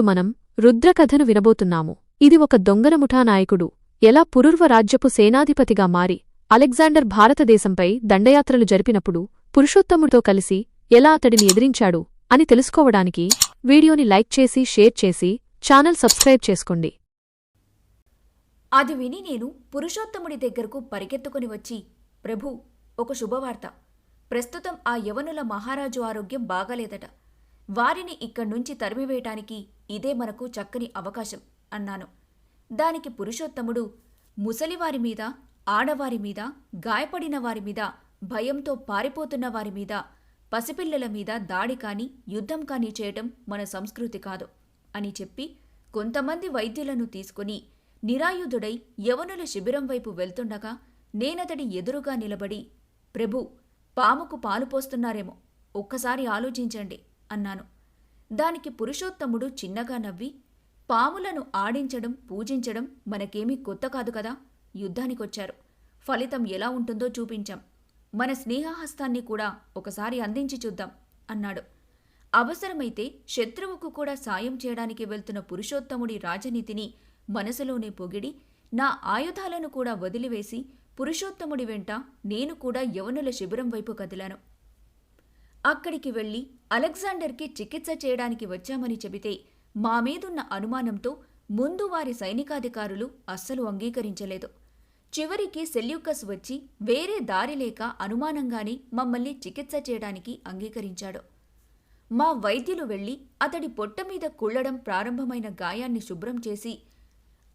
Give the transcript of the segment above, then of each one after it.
మనం రుద్రకథను వినబోతున్నాము. ఇది ఒక దొంగల ముఠానాయకుడు. ఎలా పురుర్వ రాజ్యపు సేనాధిపతిగా మారి అలెగ్జాండర్ భారతదేశంపై దండయాత్రలు జరిపినప్పుడు పురుషోత్తముడితో కలిసి ఎలా అతడిని ఎదిరించాడు అని తెలుసుకోవడానికి వీడియోని లైక్ చేసి షేర్ చేసి ఛానల్ సబ్స్క్రైబ్ చేసుకోండి. అది విని నేను పురుషోత్తముడి దగ్గరకు పరిగెత్తుకుని వచ్చి ప్రభు ఒక శుభవార్త. ప్రస్తుతం ఆ యవనుల మహారాజు ఆరోగ్యం బాగాలేదట. వారిని ఇక్కడి నుంచి తరిమివేయటానికి ఇదే మనకు చక్కని అవకాశం అన్నాను. దానికి పురుషోత్తముడు ముసలివారి మీద ఆడవారి మీద గాయపడిన వారి మీద భయంతో పారిపోతున్న వారి మీద పసిపిల్లల మీద దాడి కాని యుద్ధం కాని చేయటం మన సంస్కృతి కాదు అని చెప్పి కొంతమంది వైద్యులను తీసుకుని నిరాయుధుడై యవనుల శిబిరం వైపు వెళ్తుండగా నేనతడి ఎదురుగా నిలబడి ప్రభు పాముకు పాలు పోస్తున్నారేమో ఒక్కసారి ఆలోచించండి. అన్నాను. దానికి పురుషోత్తముడు చిన్నగా నవ్వి పాములను ఆడించడం పూజించడం మనకేమీ కొత్త కాదు కదా? యుద్ధానికొచ్చారు. ఫలితం ఎలా ఉంటుందో చూపించాం. మన స్నేహహస్తాన్ని కూడా ఒకసారి అందించి చూద్దాం అన్నాడు. అవసరమైతే శత్రువుకు కూడా సాయం చేయడానికి వెళ్తున్న పురుషోత్తముడి రాజనీతిని మనసులోనే పొగిడి నా ఆయుధాలను కూడా వదిలివేసి పురుషోత్తముడి వెంట నేను కూడా యవనుల శిబిరం వైపు కదిలాను. అక్కడికి వెళ్ళి అలెగ్జాండర్కి చికిత్స చేయడానికి వచ్చామని చెబితే మా మీదున్న అనుమానంతో ముందు వారి సైనికాధికారులు అస్సలు అంగీకరించలేదు. చివరికి సెల్యూకస్ వచ్చి వేరే దారి లేక అనుమానంగానే మమ్మల్ని చికిత్స చేయడానికి అంగీకరించాడు. మా వైద్యులు వెళ్ళి అతడి పొట్ట మీద కుళ్ళడం ప్రారంభమైన గాయాన్ని శుభ్రం చేసి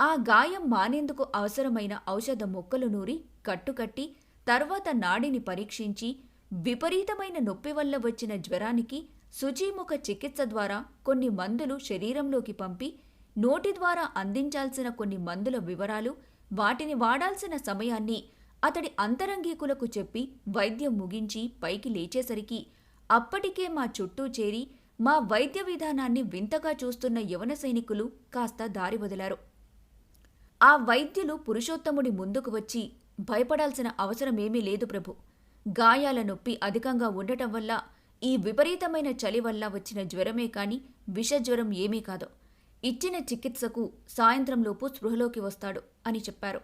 ఆ గాయం మానేందుకు అవసరమైన ఔషధ మొక్కలు నూరి కట్టుకట్టి తర్వాత నాడిని పరీక్షించి విపరీతమైన నొప్పి వల్ల వచ్చిన జ్వరానికి శుచీముఖ చికిత్స ద్వారా కొన్ని మందులు శరీరంలోకి పంపి నోటి ద్వారా అందించాల్సిన కొన్ని మందుల వివరాలు వాటిని వాడాల్సిన సమయాన్ని అతడి అంతరంగికులకు చెప్పి వైద్యం ముగించి పైకి లేచేసరికి అప్పటికే మా చుట్టూ చేరి మా వైద్య విధానాన్ని వింతగా చూస్తున్న యవన సైనికులు కాస్త దారి వదిలారు. ఆ వైద్యులు పురుషోత్తముడి ముందుకు వచ్చి భయపడాల్సిన అవసరమేమీ లేదు ప్రభు. గాయాల నొప్పి అధికంగా ఉండటం వల్ల ఈ విపరీతమైన చలి వల్ల వచ్చిన జ్వరమే కాని విషజ్వరం ఏమీ కాదు. ఇచ్చిన చికిత్సకు సాయంత్రంలోపు స్పృహలోకి వస్తాడు అని చెప్పారు.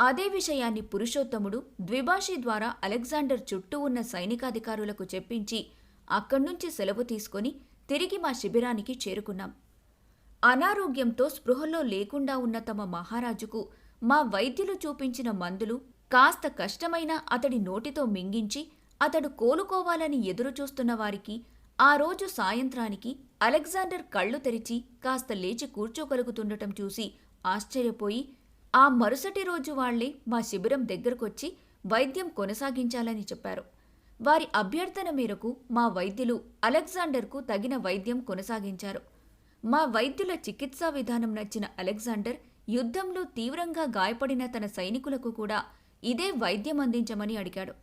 అదే విషయాన్ని పురుషోత్తముడు ద్విభాషి ద్వారా అలెగ్జాండర్ చుట్టూ ఉన్న సైనికాధికారులకు చెప్పించి అక్కడ్నుంచి సెలవు తీసుకొని తిరిగి మా శిబిరానికి చేరుకున్నాం. అనారోగ్యంతో స్పృహలో లేకుండా ఉన్న తమ మహారాజుకు మా వైద్యులు చూపించిన మందులు కాస్త కష్టమైన అతడి నోటితో మింగించి అతడు కోలుకోవాలని ఎదురుచూస్తున్న వారికి ఆ రోజు సాయంత్రానికి అలెగ్జాండర్ కళ్ళు తెరిచి కాస్త లేచి కూర్చోగలుగుతుండటం చూసి ఆశ్చర్యపోయి ఆ మరుసటి రోజు వాళ్ళే మా శిబిరం దగ్గరకొచ్చి వైద్యం కొనసాగించాలని చెప్పారు. వారి అభ్యర్థన మేరకు మా వైద్యులు అలెగ్జాండర్కు తగిన వైద్యం కొనసాగించారు. మా వైద్యుల చికిత్సా విధానం నచ్చిన అలెగ్జాండర్ యుద్ధంలో తీవ్రంగా గాయపడిన తన సైనికులకు కూడా ఇదే వైద్యం అందించమని అడిగాడు.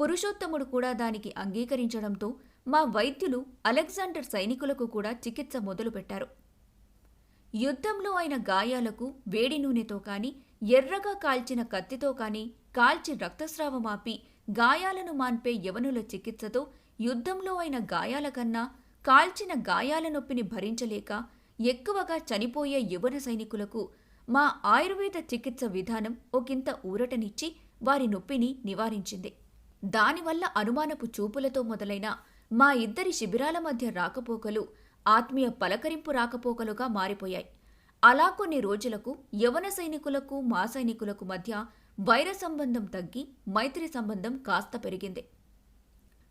పురుషోత్తముడు కూడా దానికి అంగీకరించడంతో మా వైద్యులు అలెగ్జాండర్ సైనికులకు కూడా చికిత్స మొదలుపెట్టారు. యుద్ధంలో అయిన గాయాలకు వేడి నూనెతో కాని ఎర్రగా కాల్చిన కత్తితో కాని కాల్చి రక్తస్రావం ఆపి గాయాలను మాన్పే యవనుల చికిత్సతో యుద్ధంలో అయిన గాయాల కన్నా కాల్చిన గాయాల నొప్పిని భరించలేక ఎక్కువగా చనిపోయే యువన సైనికులకు మా ఆయుర్వేద చికిత్స విధానం ఒకంత ఊరటనిచ్చి వారి నొప్పిని నివారించింది. దానివల్ల అనుమానపు చూపులతో మొదలైన మా ఇద్దరి శిబిరాల మధ్య రాకపోకలు ఆత్మీయ పలకరింపు రాకపోకలుగా మారిపోయాయి. అలా కొన్ని రోజులకు యవన సైనికులకు మా సైనికులకు మధ్య వైర సంబంధం తగ్గి మైత్రి సంబంధం కాస్త పెరిగింది.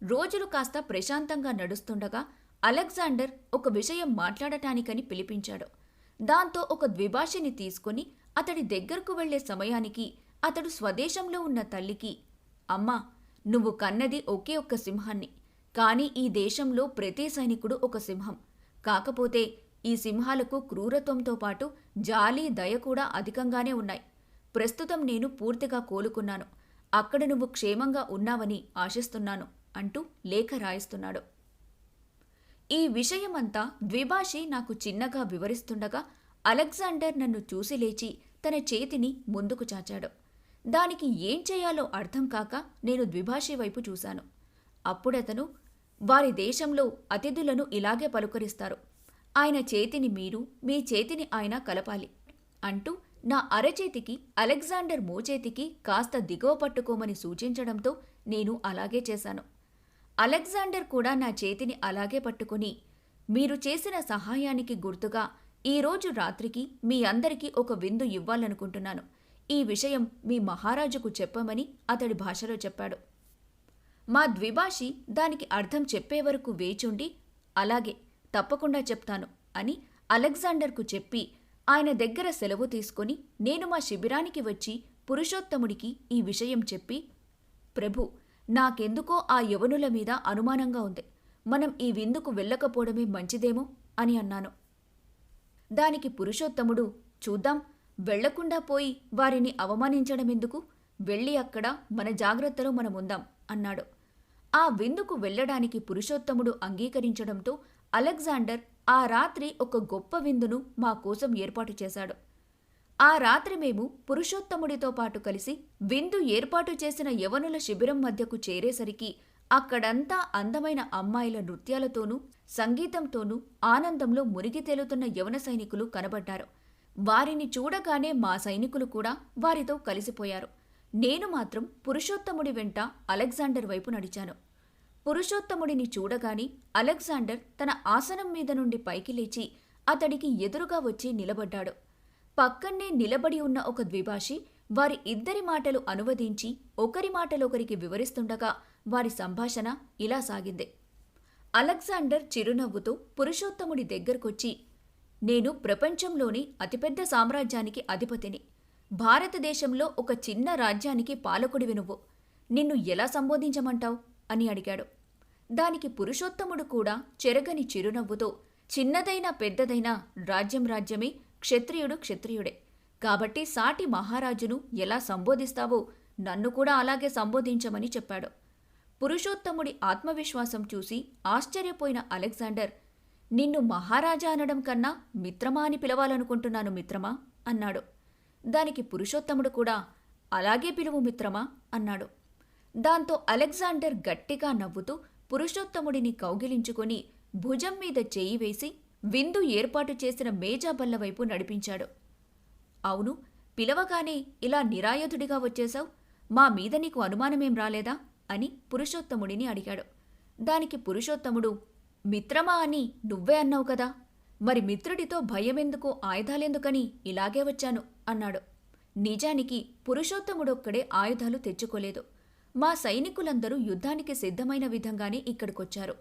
రోజులు కాస్త ప్రశాంతంగా నడుస్తుండగా అలెగ్జాండర్ ఒక విషయం మాట్లాడటానికని పిలిపించాడు. దాంతో ఒక ద్విభాషిని తీసుకుని అతడి దగ్గరకు వెళ్ళే సమయానికి అతడు స్వదేశంలో ఉన్న తల్లికి అమ్మా నువ్వు కన్నది ఒకే ఒక్క సింహాన్ని కాని ఈ దేశంలో ప్రతి సైనికుడు ఒక సింహం. కాకపోతే ఈ సింహాలకు క్రూరత్వంతో పాటు జాలి దయ కూడా అధికంగానే ఉన్నాయి. ప్రస్తుతం నేను పూర్తిగా కోలుకున్నాను. అక్కడ నువ్వు క్షేమంగా ఉన్నావని ఆశిస్తున్నాను అంటూ లేఖ రాయిస్తున్నాడు. ఈ విషయమంతా ద్విభాషి నాకు చిన్నగా వివరిస్తుండగా అలెగ్జాండర్ నన్ను చూసి లేచి తన చేతిని ముందుకు చాచాడు. దానికి ఏం చేయాలో అర్థం కాక నేను ద్విభాషి వైపు చూశాను. అప్పుడతను వారి దేశంలో అతిథులను ఇలాగే పలుకరిస్తారు. ఆయన చేతిని మీరు మీ చేతిని ఆయన కలపాలి అంటూ నా అరచేతికి అలెగ్జాండర్ మోచేతికి కాస్త దిగువ పట్టుకోమని సూచించడంతో నేను అలాగే చేశాను. అలెగ్జాండర్ కూడా నా చేతిని అలాగే పట్టుకుని మీరు చేసిన సహాయానికి గుర్తుగా ఈరోజు రాత్రికి మీ అందరికీ ఒక విందు ఇవ్వాలనుకుంటున్నాను. ఈ విషయం మీ మహారాజుకు చెప్పమని అతడి భాషలో చెప్పాడు. మా ద్విభాషి దానికి అర్థం చెప్పే వరకు వేచుండి అలాగే తప్పకుండా చెప్తాను అని అలెగ్జాండర్కు చెప్పి ఆయన దగ్గర సెలవు తీసుకొని నేను మా శిబిరానికి వచ్చి పురుషోత్తముడికి ఈ విషయం చెప్పి ప్రభు నాకెందుకో ఆ యవనుల మీద అనుమానంగా ఉంది. మనం ఈ విందుకు వెళ్ళకపోవడమే మంచిదేమో అని అన్నాను. దానికి పురుషోత్తముడు చూద్దాం వెళ్ళకుండా పోయి వారిని అవమానించడమెందుకు? వెళ్ళి అక్కడ మన జాగ్రత్తలో మనముందాం అన్నాడు. ఆ విందుకు వెళ్ళడానికి పురుషోత్తముడు అంగీకరించడంతో అలెగ్జాండర్ ఆ రాత్రి ఒక గొప్ప విందును మా కోసం ఏర్పాటు చేశాడు. ఆ రాత్రి మేము పురుషోత్తముడితో పాటు కలిసి విందు ఏర్పాటు చేసిన యవనుల శిబిరం మధ్యకు చేరేసరికి అక్కడంతా అందమైన అమ్మాయిల నృత్యాలతోనూ సంగీతంతోనూ ఆనందంలో మునిగి తేలుతున్న యవన సైనికులు కనబడ్డారు. వారిని చూడగానే మా సైనికులు కూడా వారితో కలిసిపోయారు. నేను మాత్రం పురుషోత్తముడి వెంట అలెగ్జాండర్ వైపు నడిచాను. పురుషోత్తముడిని చూడగాని అలెగ్జాండర్ తన ఆసనం మీద నుండి పైకి లేచి అతడికి ఎదురుగా వచ్చి నిలబడ్డాడు. పక్కన్నే నిలబడి ఉన్న ఒక ద్విభాషి వారి ఇద్దరి మాటలు అనువదించి ఒకరి మాటలొకరికి వివరిస్తుండగా వారి సంభాషణ ఇలా సాగింది. అలెగ్జాండర్ చిరునవ్వుతో పురుషోత్తముడి దగ్గరకొచ్చి నేను ప్రపంచంలోని అతిపెద్ద సామ్రాజ్యానికి అధిపతిని. భారతదేశంలో ఒక చిన్న రాజ్యానికి పాలకుడివి నువ్వు. నిన్ను ఎలా సంబోధించమంటావు? అని అడిగాడు. దానికి పురుషోత్తముడు కూడా చెరగని చిరునవ్వుతో చిన్నదైనా పెద్దదైనా రాజ్యం రాజ్యమే క్షత్రియుడు క్షత్రియుడే. కాబట్టి సాటి మహారాజును ఎలా సంబోధిస్తావో నన్ను కూడా అలాగే సంబోధించమని చెప్పాడు. పురుషోత్తముడి ఆత్మవిశ్వాసం చూసి ఆశ్చర్యపోయిన అలెగ్జాండర్ నిన్ను మహారాజా అనడం కన్నా మిత్రమా అని పిలవాలనుకుంటున్నాను మిత్రమా? అన్నాడు. దానికి పురుషోత్తముడు కూడా అలాగే పిలువు మిత్రమా? అన్నాడు. దాంతో అలెగ్జాండర్ గట్టిగా నవ్వుతూ పురుషోత్తముడిని కౌగిలించుకొని భుజం మీద చేయి వేసి విందు ఏర్పాటు చేసిన మేజాబల్ల వైపు నడిపించాడు. అవును పిలవగానే ఇలా నిరాయుధుడిగా వచ్చేశావు? మా మీద నీకు అనుమానమేం రాలేదా? అని పురుషోత్తముడిని అడిగాడు. దానికి పురుషోత్తముడు మిత్రమా అని నువ్వే అన్నావు కదా? మరి మిత్రుడితో భయమెందుకు ఆయుధాలెందుకని ఇలాగే వచ్చాను? అన్నాడు. నిజానికి పురుషోత్తముడొక్కడే ఆయుధాలు తెచ్చుకోలేదు. మా సైనికులందరూ యుద్ధానికి సిద్ధమైన విధంగానే ఇక్కడికొచ్చారు.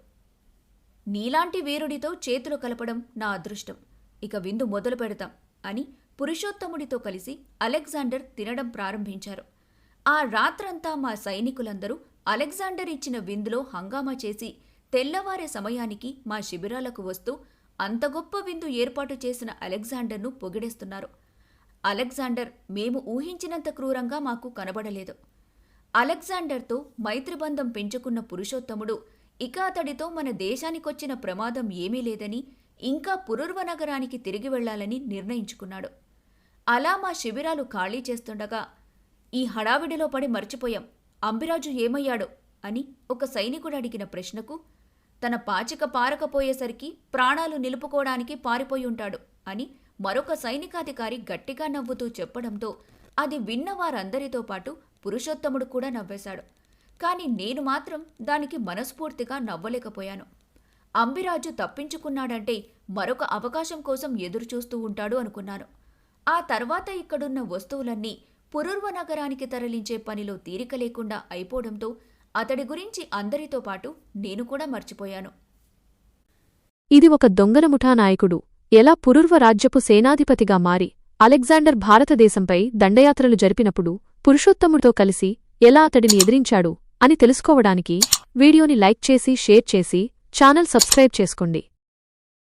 నీలాంటి వీరుడితో చేతులు కలపడం నా అదృష్టం. ఇక విందు మొదలు పెడతాం అని పురుషోత్తముడితో కలిసి అలెగ్జాండర్ తినడం ప్రారంభించారు. ఆ రాత్రంతా మా సైనికులందరూ అలెగ్జాండర్ ఇచ్చిన విందులో హంగామా చేసి తెల్లవారే సమయానికి మా శిబిరాలకు వస్తూ అంత గొప్ప విందు ఏర్పాటు చేసిన అలెగ్జాండర్ను పొగిడేస్తున్నారు. అలెగ్జాండర్ మేము ఊహించినంత క్రూరంగా మాకు కనబడలేదు. అలెగ్జాండర్తో మైత్రిబంధం పెంచుకున్న పురుషోత్తముడు ఇక అతడితో మన దేశానికొచ్చిన ప్రమాదం ఏమీ లేదని ఇంకా పురూర్వ నగరానికి తిరిగి వెళ్ళాలని నిర్ణయించుకున్నాడు. అలా మా శిబిరాలు ఖాళీ చేస్తుండగా ఈ హడావిడిలో పడి మర్చిపోయాం. అంబిరాజు ఏమయ్యాడో? అని ఒక సైనికుడు అడిగిన ప్రశ్నకు తన పాచిక పారకపోయేసరికి ప్రాణాలు నిలుపుకోవడానికి పారిపోయి ఉంటాడు అని మరొక సైనికాధికారి గట్టిగా నవ్వుతూ చెప్పడంతో అది విన్న వారందరితో పాటు పురుషోత్తముడు కూడా నవ్వేశాడు. కాని నేను మాత్రం దానికి మనస్ఫూర్తిగా నవ్వలేకపోయాను. అంబిరాజు తప్పించుకున్నాడంటే మరొక అవకాశం కోసం ఎదురుచూస్తూ ఉంటాడు అనుకున్నాను. ఆ తర్వాత ఇక్కడున్న వస్తువులన్నీ పురూర్వ నగరానికి తరలించే పనిలో తీరిక లేకుండా అయిపోవడంతో అతడి గురించి అందరితో పాటు నేను కూడా మర్చిపోయాను. ఇది ఒక దొంగల ముఠా నాయకుడు. ఎలా పురుర్వ రాజ్యపు సేనాధిపతిగా మారి అలెగ్జాండర్ భారతదేశంపై దండయాత్రలు జరిపినప్పుడు పురుషోత్తముడితో కలిసి ఎలా అతడిని ఎదిరించాడు? అని తెలుసుకోవడానికి వీడియోని లైక్ చేసి షేర్ చేసి ఛానల్ సబ్స్క్రైబ్ చేసుకోండి.